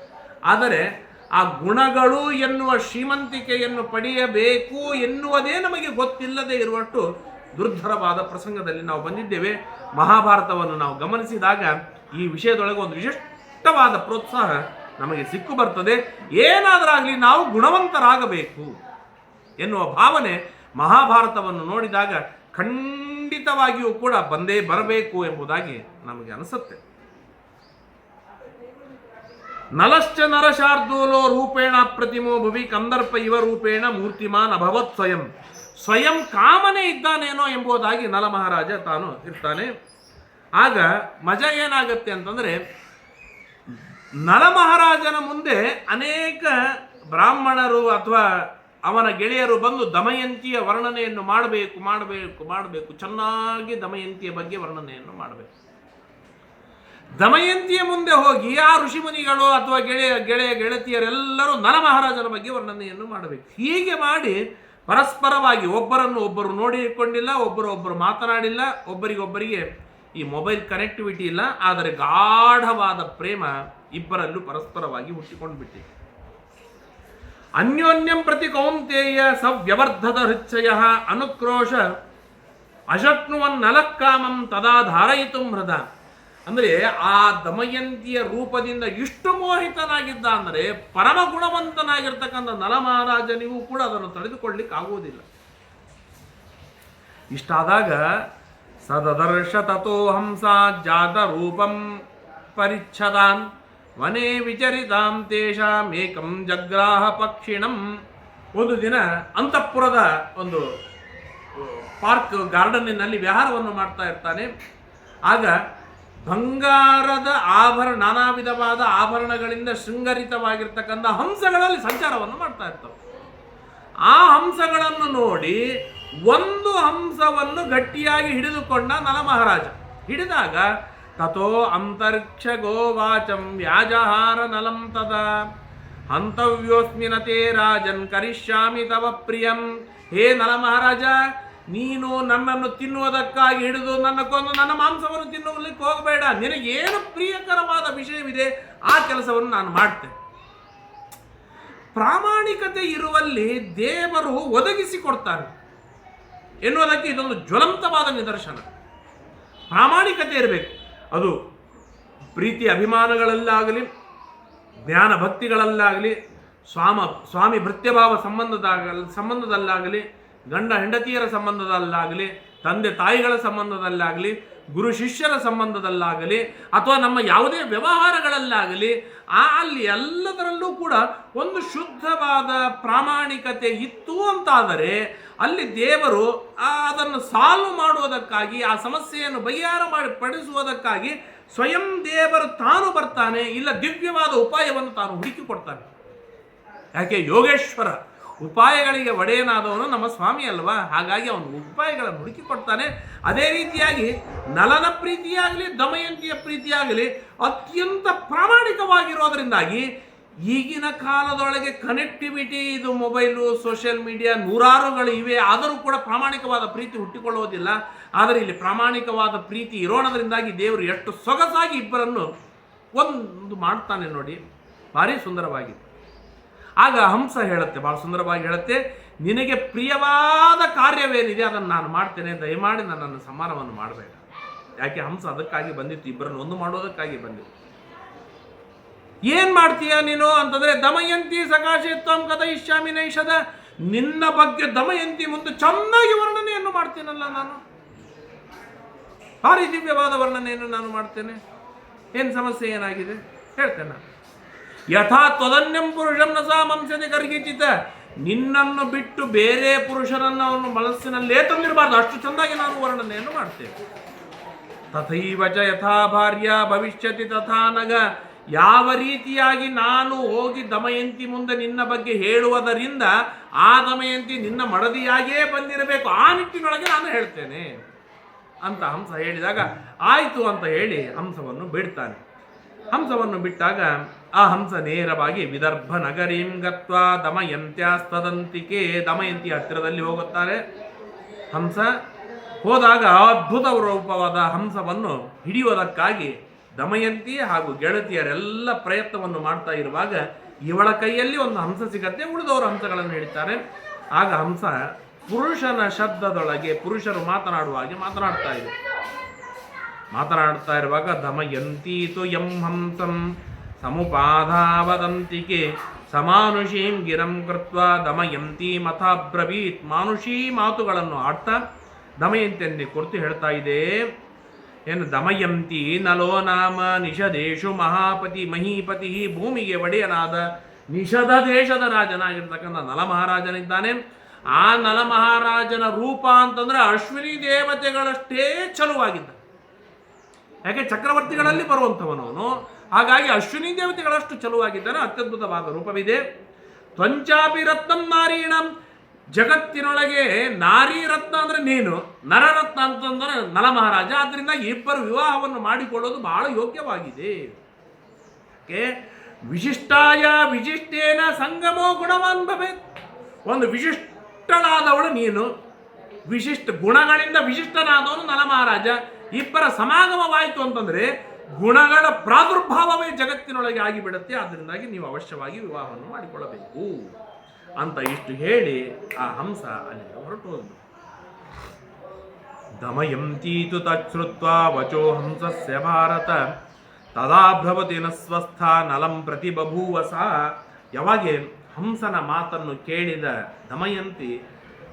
ಆದರೆ ಆ ಗುಣಗಳು ಎನ್ನುವ ಶ್ರೀಮಂತಿಕೆಯನ್ನು ಪಡೆಯಬೇಕು ಎನ್ನುವುದೇ ನಮಗೆ ಗೊತ್ತಿಲ್ಲದೆ ಇರುವಷ್ಟು ದುರ್ಧರವಾದ ಪ್ರಸಂಗದಲ್ಲಿ ನಾವು ಬಂದಿದ್ದೇವೆ. ಮಹಾಭಾರತವನ್ನು ನಾವು ಗಮನಿಸಿದಾಗ ಈ ವಿಷಯದೊಳಗೆ ಒಂದು ವಿಶಿಷ್ಟವಾದ ಪ್ರೋತ್ಸಾಹ ನಮಗೆ ಸಿಕ್ಕು ಬರ್ತದೆ. ಏನಾದರಾಗಲಿ ನಾವು ಗುಣವಂತರಾಗಬೇಕು ಎನ್ನುವ ಭಾವನೆ ಮಹಾಭಾರತವನ್ನು ನೋಡಿದಾಗ ಖಂಡಿತವಾಗಿಯೂ ಕೂಡ ಬಂದೇ ಬರಬೇಕು ಎಂಬುದಾಗಿ ನಮಗೆ ಅನಿಸುತ್ತೆ. ನಲಶ್ಚ ನರಶಾರ್ದೂಲೋ ರೂಪೇಣ ಪ್ರತಿಮೋ ಭವಿ ಕಂದರ್ಪ ಇವ ರೂಪೇಣ ಮೂರ್ತಿಮಾನ್ ಅಭವತ್ ಸ್ವಯಂ. ಸ್ವಯಂ ಕಾಮನೆ ಇದ್ದಾನೇನೋ ಎಂಬುದಾಗಿ ನಲ ಮಹಾರಾಜ ತಾನು ಇರ್ತಾನೆ. ಆಗ ಮಜ ಏನಾಗತ್ತೆ ಅಂತಂದ್ರೆ, ನಲ ಮಹಾರಾಜನ ಮುಂದೆ ಅನೇಕ ಬ್ರಾಹ್ಮಣರು ಅಥವಾ ಅವನ ಗೆಳೆಯರು ಬಂದು ದಮಯಂತಿಯ ವರ್ಣನೆಯನ್ನು ಮಾಡಬೇಕು ಮಾಡಬೇಕು ಮಾಡಬೇಕು, ಚೆನ್ನಾಗಿ ದಮಯಂತಿಯ ಬಗ್ಗೆ ವರ್ಣನೆಯನ್ನು ಮಾಡಬೇಕು. ದಮಯಂತಿಯ ಮುಂದೆ ಹೋಗಿ ಆ ಋಷಿಮುನಿಗಳು ಅಥವಾ ಗೆಳೆಯ ಗೆಳೆಯ ಗೆಳತಿಯರೆಲ್ಲರೂ ನಲ ಮಹಾರಾಜನ ಬಗ್ಗೆ ವರ್ಣನೆಯನ್ನು ಮಾಡಬೇಕು. ಹೀಗೆ ಮಾಡಿ ಪರಸ್ಪರವಾಗಿ ಒಬ್ಬರನ್ನು ಒಬ್ಬರು ನೋಡಿಕೊಂಡಿಲ್ಲ, ಒಬ್ಬರು ಒಬ್ಬರು ಮಾತನಾಡಿಲ್ಲ, ಒಬ್ಬರಿಗೊಬ್ಬರಿಗೆ ಈ ಮೊಬೈಲ್ ಕನೆಕ್ಟಿವಿಟಿ ಇಲ್ಲ, ಆದರೆ ಗಾಢವಾದ ಪ್ರೇಮ ಇಬ್ಬರಲ್ಲೂ ಪರಸ್ಪರವಾಗಿ ಹುಟ್ಟಿಕೊಂಡು ಬಿಟ್ಟಿದೆ ಅನ್ಯೋನ್ಯಂ ಪ್ರತಿ ಕೌಂತೆಯ ಸವ್ಯವರ್ಧದ ಹೃಚ್ಛಯ ಅನುಕ್ರೋಶ ಅಶಕ್ನುವನ್ ನಲಕ್ಕಾಮಂ ತದಾ ಧಾರಯಿತು ಹೃದ ಅಂದ್ರೆ ಆ ದಮಯಂತಿಯ ರೂಪದಿಂದ ಇಷ್ಟು ಮೋಹಿತನಾಗಿದ್ದ ಅಂದರೆ ಪರಮ ಗುಣವಂತನಾಗಿರ್ತಕ್ಕಂಥ ನಲ ಮಹಾರಾಜನಿಗೂ ಕೂಡ ಅದನ್ನು ತಡೆದುಕೊಳ್ಳಿಕ್ಕೆ ಆಗುವುದಿಲ್ಲ. ಇಷ್ಟಾದಾಗ ಸದದರ್ಶ ತಥೋ ಹಂಸ ಜಾತ ರೂಪಂ ಪರಿಚ್ಛದಾನ್ ವನೇ ವಿಚರಿತಾಂ ತೇಷಾಂ ಏಕಂ ಜಗ್ರಾಹ ಪಕ್ಷಿಣಂ. ಒಂದು ದಿನ ಅಂತಃಪುರದ ಒಂದು ಪಾರ್ಕ್ ಗಾರ್ಡನ್ನಿನಲ್ಲಿ ವಿಹಾರವನ್ನು ಮಾಡ್ತಾ ಇರ್ತಾನೆ. ಆಗ ಬಂಗಾರದ ಆಭರಣ ನಾನಾ ವಿಧವಾದ ಆಭರಣಗಳಿಂದ ಶೃಂಗರಿತವಾಗಿರ್ತಕ್ಕಂಥ ಹಂಸಗಳಲ್ಲಿ ಸಂಚಾರವನ್ನು ಮಾಡ್ತಾ ಇರ್ತವೆ. ಆ ಹಂಸಗಳನ್ನು ನೋಡಿ ಒಂದು ಹಂಸವನ್ನು ಗಟ್ಟಿಯಾಗಿ ಹಿಡಿದುಕೊಂಡ ನಲ ಮಹಾರಾಜ ಹಿಡಿದಾಗ, ತಥೋ ಅಂತರ್ಕ್ಷ ಗೋವಾಚಂ ವ್ಯಾಜಹಾರ ನಲಂ ತದ, ಹಂತವ್ಯೋಸ್ಮಿನತೆ ರಾಜನ್ ಕರಿಷ್ಯಾಮಿ ತವ ಪ್ರಿಯಂ. ಹೇ ನಲ ಮಹಾರಾಜ ನೀನು ನನ್ನನ್ನು ತಿನ್ನುವುದಕ್ಕಾಗಿ ಹಿಡಿದು ನನ್ನ ಕೊಂದು ನನ್ನ ಮಾಂಸವನ್ನು ತಿನ್ನುವುದಕ್ಕೆ ಹೋಗಬೇಡ. ನಿನಗೇನು ಪ್ರಿಯಕರವಾದ ವಿಷಯವಿದೆ, ಆ ಕೆಲಸವನ್ನು ನಾನು ಮಾಡ್ತೇನೆ. ಪ್ರಾಮಾಣಿಕತೆ ಇರುವಲ್ಲಿ ದೇವರು ಒದಗಿಸಿಕೊಡ್ತಾರೆ. ಎನ್ನುವುದಕ್ಕೆ ಇದೊಂದು ಜ್ವಲಂತವಾದ ನಿದರ್ಶನ. ಪ್ರಾಮಾಣಿಕತೆ ಇರಬೇಕು. ಅದು ಪ್ರೀತಿ ಅಭಿಮಾನಗಳಲ್ಲಾಗಲಿ ಜ್ಞಾನ ಭಕ್ತಿಗಳಲ್ಲಾಗಲಿ ಸ್ವಾಮ, ಸ್ವಾಮಿ ಭೃತ್ಯಭಾವ ಸಂಬಂಧದಾಗ, ಸಂಬಂಧದಲ್ಲಾಗಲಿ ಗಂಡ ಹೆಂಡತಿಯರ ಸಂಬಂಧದಲ್ಲಾಗಲಿ, ತಂದೆ ತಾಯಿಗಳ ಸಂಬಂಧದಲ್ಲಾಗಲಿ, ಗುರು ಶಿಷ್ಯರ ಸಂಬಂಧದಲ್ಲಾಗಲಿ, ಅಥವಾ ನಮ್ಮ ಯಾವುದೇ ವ್ಯವಹಾರಗಳಲ್ಲಾಗಲಿ, ಆ ಅಲ್ಲಿ ಎಲ್ಲದರಲ್ಲೂ ಕೂಡ ಒಂದು ಶುದ್ಧವಾದ ಪ್ರಾಮಾಣಿಕತೆ ಇತ್ತು ಅಂತಾದರೆ ಅಲ್ಲಿ ದೇವರು ಅದನ್ನು ಸಾಲ್ವ್ ಮಾಡುವುದಕ್ಕಾಗಿ, ಆ ಸಮಸ್ಯೆಯನ್ನು ಬಗೆಹಾರ ಮಾಡಿ ಪಡಿಸುವುದಕ್ಕಾಗಿ ಸ್ವಯಂ ದೇವರು ತಾನು ಬರ್ತಾನೆ, ಇಲ್ಲ ದಿವ್ಯವಾದ ಉಪಾಯವನ್ನು ತಾನು ಹುಡುಕಿಕೊಡ್ತಾನೆ ಯಾಕೆ? ಯೋಗೇಶ್ವರ ಉಪಾಯಗಳಿಗೆ ಒಡೆಯನಾದವನು ನಮ್ಮ ಸ್ವಾಮಿ ಅಲ್ವಾ? ಹಾಗಾಗಿ ಅವನು ಉಪಾಯಗಳನ್ನು ಹುಡುಕಿಕೊಡ್ತಾನೆ ಅದೇ ರೀತಿಯಾಗಿ ನಲನ ಪ್ರೀತಿಯಾಗಲಿ, ದಮಯಂತಿಯ ಪ್ರೀತಿಯಾಗಲಿ ಅತ್ಯಂತ ಪ್ರಾಮಾಣಿಕವಾಗಿರೋದರಿಂದಾಗಿ ಈಗಿನ ಕಾಲದೊಳಗೆ ಕನೆಕ್ಟಿವಿಟಿ, ಇದು ಮೊಬೈಲು, ಸೋಷಿಯಲ್ ಮೀಡಿಯಾ ನೂರಾರುಗಳು ಇವೆ. ಆದರೂ ಕೂಡ ಪ್ರಾಮಾಣಿಕವಾದ ಪ್ರೀತಿ ಹುಟ್ಟಿಕೊಳ್ಳುವುದಿಲ್ಲ. ಆದರೆ ಇಲ್ಲಿ ಪ್ರಾಮಾಣಿಕವಾದ ಪ್ರೀತಿ ಇರೋಣದ್ರಿಂದಾಗಿ ದೇವರು ಎಷ್ಟು ಸೊಗಸಾಗಿ ಇಬ್ಬರನ್ನು ಒಂದು ಮಾಡ್ತಾನೆ ನೋಡಿ. ಭಾರಿ ಸುಂದರವಾಗಿ ಆಗ ಹಂಸ ಹೇಳುತ್ತೆ ಭಾಳ ಸುಂದರವಾಗಿ ಹೇಳುತ್ತೆ, ನಿನಗೆ ಪ್ರಿಯವಾದ ಕಾರ್ಯವೇನಿದೆ, ಅದನ್ನು ನಾನು ಮಾಡ್ತೇನೆ, ದಯಮಾಡಿ ನನ್ನನ್ನು ಸಮಾನವನ್ನು ಮಾಡಬೇಡ. ಯಾಕೆ, ಹಂಸ ಅದಕ್ಕಾಗಿ ಬಂದಿತ್ತು, ಇಬ್ಬರನ್ನು ಒಂದು ಮಾಡೋದಕ್ಕಾಗಿ ಬಂದಿತ್ತು. ಏನ್ ಮಾಡ್ತೀಯ ನೀನು ಅಂತಂದ್ರೆ, ದಮಯಂತಿ ಸಕಾಶಿತ್ವಂ ತ್ವಂ ಇಷ್ಯಾಮಿ ನೈಷದ ನಿನ್ನ ಬಗ್ಗೆ ದಮಯಂತಿ ಮುಂದೆ ಚೆನ್ನಾಗಿ ವರ್ಣನೆಯನ್ನು ಮಾಡ್ತೀನಲ್ಲ ನಾನು. ಭಾರಿ ದಿವ್ಯವಾದ ವರ್ಣನೆಯನ್ನು ನಾನು ಮಾಡ್ತೇನೆ. ಏನು ಸಮಸ್ಯೆ ಏನಾಗಿದೆ? ಹೇಳ್ತೇನೆ ನಾನು. ಯಥಾ ತ್ವದನ್ಯಂ ಪುರುಷಂ ನ ಸಾ ಮಂಸದೆ ಕರ್ಗಿಚಿತ ನಿನ್ನನ್ನು ಬಿಟ್ಟು ಬೇರೆ ಪುರುಷರನ್ನು ಅವನು ಮನಸ್ಸಿನಲ್ಲೇ ತಂದಿರಬಾರ್ದು. ಅಷ್ಟು ಚೆಂದಾಗಿ ನಾನು ವರ್ಣನೆಯನ್ನು ಮಾಡ್ತೇನೆ ತಥೈವ ಚ ಯಥಾ ಭಾರ್ಯ ಭವಿಷ್ಯತಿ ತಥಾ ನಗ. ಯಾವ ರೀತಿಯಾಗಿ ನಾನು ಹೋಗಿ ದಮಯಂತಿ ಮುಂದೆ ನಿನ್ನ ಬಗ್ಗೆ ಹೇಳುವುದರಿಂದ ಆ ದಮಯಂತಿ ನಿನ್ನ ಮಡದಿಯಾಗೇ ಬಂದಿರಬೇಕು. ಆ ನಿಟ್ಟಿನೊಳಗೆ ನಾನು ಹೇಳ್ತೇನೆ. ಅಂತ ಹಂಸ ಹೇಳಿದಾಗ, ಆಯಿತು ಅಂತ ಹೇಳಿ ಹಂಸವನ್ನು ಬಿಡ್ತಾನೆ. ಹಂಸವನ್ನು ಬಿಟ್ಟಾಗ ಆ ಹಂಸ ನೇರವಾಗಿ ವಿದರ್ಭ ನಗರೀಂ ಗತ್ವಾ ದಮಯಂತ್ಯಾಸ್ತದಂತಿಕೆ ದಮಯಂತಿ ಹತ್ತಿರದಲ್ಲಿ ಹೋಗುತ್ತಾರೆ. ಹಂಸ ಹೋದಾಗ ಅದ್ಭುತ ರೂಪವಾದ ಹಂಸವನ್ನು ಹಿಡಿಯುವುದಕ್ಕಾಗಿ ದಮಯಂತಿ ಹಾಗೂ ಗೆಳತಿಯರೆಲ್ಲ ಪ್ರಯತ್ನವನ್ನು ಮಾಡ್ತಾ ಇರುವಾಗ ಇವಳ ಕೈಯಲ್ಲಿ ಒಂದು ಹಂಸ ಸಿಗತ್ತೆ, ಉಳಿದವರು ಹಂಸಗಳನ್ನು ಹಿಡಿತಾರೆ. ಆಗ ಹಂಸ ಪುರುಷನ ಶಬ್ದದೊಳಗೆ ಪುರುಷರು ಮಾತನಾಡುವ ಹಾಗೆ ಮಾತನಾಡ್ತಾ ಇದೆ ಮಾತನಾಡ್ತಾ ಇರುವಾಗ ದಮಯಂತೀತು ಎಂ ಹಂಸಂ ಸಮುಪಾಧಾವದಂತಿಕೆ ಸಮಾನುಷೀಂ ಗಿರಂ ಕೃತ್ವ ದಮಯಂತಿ ಮಥಾಬ್ರವೀತ್. ಮಾನುಷೀ ಮಾತುಗಳನ್ನು ಆಡ್ತಾ ದಮಯಂತಿಯಲ್ಲಿ ಕುರಿತು ಹೇಳ್ತಾ ಇದೆ. ಏನು ದಮಯಂತಿ ನಲೋ ನಾಮ ನಿಷದೇಶು ಮಹಾಪತಿ ಮಹೀಪತಿ ಭೂಮಿಗೆ ಒಡೆಯನಾದ ನಿಷಧ ದೇಶದ ರಾಜನಾಗಿರ್ತಕ್ಕಂಥ ನಲ ಮಹಾರಾಜನಿದ್ದಾನೆ. ಆ ನಲ ಮಹಾರಾಜನ ರೂಪ ಅಂತಂದ್ರೆ ಅಶ್ವಿನಿ ದೇವತೆಗಳಷ್ಟೇ ಚಲುವಾಗಿದ್ದ. ಯಾಕೆ ಚಕ್ರವರ್ತಿಗಳಲ್ಲಿ ಬರುವಂಥವನು ಅವನು ಹಾಗಾಗಿ ಅಶ್ವಿನಿ ದೇವತೆಗಳಷ್ಟು ಚಲುವಾಗಿದ್ದರೆ ಅತ್ಯದ್ಭುತವಾದ ರೂಪವಿದೆ. ತ್ವಂಚಾಪಿ ರತ್ನಂ ನಾರೀಣಂ. ಜಗತ್ತಿನೊಳಗೆ ನಾರಿ ರತ್ನ ಅಂದ್ರೆ ನೀನು, ನರರತ್ನ ಅಂತಂದ್ರೆ ನಲ ಮಹಾರಾಜ. ಆದ್ರಿಂದ ಇಬ್ಬರು ವಿವಾಹವನ್ನು ಮಾಡಿಕೊಳ್ಳೋದು ಬಹಳ ಯೋಗ್ಯವಾಗಿದೆ. ಓಕೆ? ವಿಶಿಷ್ಟಾಯ ವಿಶಿಷ್ಟೇನ ಸಂಗಮೋ ಗುಣವಾನ್ ಭವೇತ್. ಒಂದು ವಿಶಿಷ್ಟನಾದವಳು ನೀನು. ವಿಶಿಷ್ಟ ಗುಣಗಳಿಂದ ವಿಶಿಷ್ಟನಾದವನು ನಲ ಮಹಾರಾಜ. ಇಬ್ಬರ ಸಮಾಗಮವಾಯಿತು ಅಂತಂದ್ರೆ ಗುಣಗಳ ಪ್ರಾದುರ್ಭಾವವೇ ಜಗತ್ತಿನೊಳಗೆ ಆಗಿಬಿಡುತ್ತೆ ಅದರಿಂದಾಗಿ ನೀವು ಅವಶ್ಯವಾಗಿ ವಿವಾಹವನ್ನು ಮಾಡಿಕೊಳ್ಳಬೇಕು ಅಂತ ಇಷ್ಟು ಹೇಳಿ ಆ ಹಂಸ ಅಲ್ಲಿಂದ ಹೊರಟು ದಮಯಂತೀತು ತಚ್ಛ್ರುತ್ವ ವಚೋ ಹಂಸಸ್ಯ ಭಾರತ, ತದಾ ನಸ್ವಸ್ಥ ಸ್ವಸ್ಥ ನಲಂ ಪ್ರತಿ ಬಭೂವಸ ಯಾವಾಗೆ ಹಂಸನ ಮಾತನ್ನು ಕೇಳಿದ ದಮಯಂತಿ